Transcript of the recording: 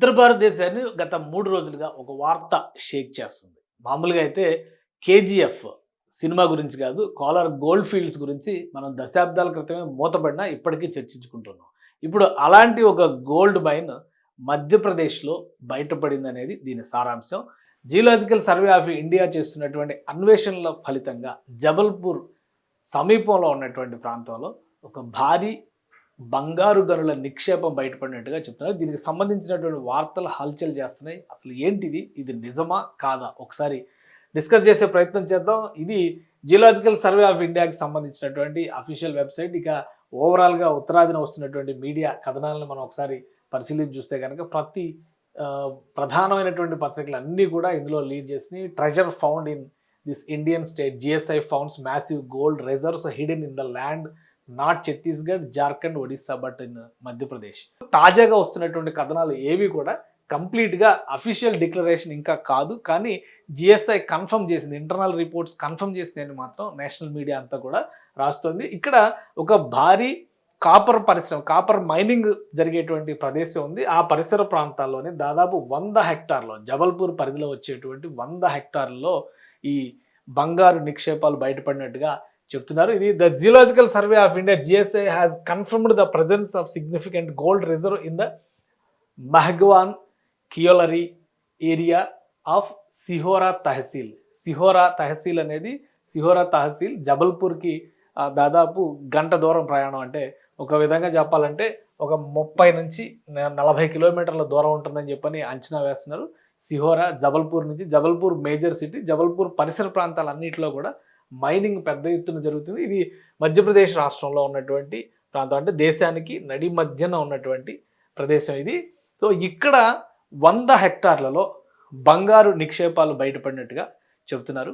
ఉత్తర భారతదేశాన్ని గత మూడు రోజులుగా ఒక వార్త షేక్ చేస్తుంది. మామూలుగా అయితే కేజీఎఫ్ సినిమా గురించి కాదు కాలర్ గోల్డ్ ఫీల్డ్స్ గురించి మనం దశాబ్దాల క్రితమే మూతపడినా ఇప్పటికీ చర్చించుకుంటున్నాం. ఇప్పుడు అలాంటి ఒక గోల్డ్ మైన్ మధ్యప్రదేశ్లో బయటపడింది అనేది దీని సారాంశం. జియోలాజికల్ సర్వే ఆఫ్ ఇండియా చేస్తున్నటువంటి అన్వేషణల ఫలితంగా జబల్పూర్ సమీపంలో ఉన్నటువంటి ప్రాంతంలో ఒక భారీ బంగారు గనుల నిక్షేపం బయటపడినట్టుగా చెప్తున్నారు. దీనికి సంబంధించినటువంటి వార్తలు హల్చల్ చేస్తున్నాయి. అసలు ఏంటిది? ఇది నిజమా? కాదా? ఒకసారి డిస్కస్ చేసే ప్రయత్నం చేద్దాం. ఇది జియోలాజికల్ సర్వే ఆఫ్ ఇండియాకి సంబంధించినటువంటి అఫీషియల్ వెబ్సైట్. ఇక ఓవరాల్గా ఉత్తరాదిన వస్తున్నటువంటి మీడియా కథనాలను మనం ఒకసారి పరిశీలించి చూస్తే కనుక ప్రతి ప్రధానమైనటువంటి పత్రికలు అన్నీ కూడా ఇందులో లీడ్ చేసినాయి treasure found in this Indian state GSI founds massive gold reserves hidden in the land not Chhattisgarh Jharkhand Odisha but in Madhya Pradesh. తాజాగా వస్తున్నటువంటి కథనాలు ఏవి కూడా కంప్లీట్గా అఫీషియల్ డిక్లరేషన్ ఇంకా కాదు కానీ జిఎస్ఐ కన్ఫర్మ్ చేసింది ఇంటర్నల్ రిపోర్ట్స్ కన్ఫర్మ్ చేసిందని మాత్రం నేషనల్ మీడియా అంతా కూడా రాస్తోంది. ఇక్కడ ఒక భారీ కాపర్ పరిశ్రమ కాపర్ మైనింగ్ జరిగేటువంటి ప్రదేశం ఉంది. ఆ పరిసర ప్రాంతాల్లోనే దాదాపు వంద హెక్టార్లో జబల్పూర్ పరిధిలో వచ్చేటువంటి వంద హెక్టార్లలో ఈ బంగారు నిక్షేపాలు బయటపడినట్టుగా చెప్తున్నారు. ఇది the geological survey of India GSI has confirmed the presence of significant gold reserve in the Mahagwan Keolari area of Sihora tehsil Sihora tehsil అనేది సిహోరా తహసీల్ జబల్పూర్కి దాదాపు గంట దూరం ప్రయాణం. అంటే ఒక విధంగా చెప్పాలంటే ఒక ముప్పై నుంచి నలభై కిలోమీటర్ల దూరం ఉంటుందని చెప్పని అంచనా వేస్తున్నారు. సిహోరా జబల్పూర్ నుంచి జబల్పూర్ మేజర్ సిటీ జబల్పూర్ పరిసర ప్రాంతాలన్నింటిలో కూడా మైనింగ్ పెద్ద ఎత్తున జరుగుతుంది. ఇది మధ్యప్రదేశ్ రాష్ట్రంలో ఉన్నటువంటి ప్రాంతం. అంటే దేశానికి నడి మధ్యన ఉన్నటువంటి ప్రదేశం ఇది. సో ఇక్కడ వంద హెక్టార్లలో బంగారు నిక్షేపాలు బయటపడినట్టుగా చెబుతున్నారు.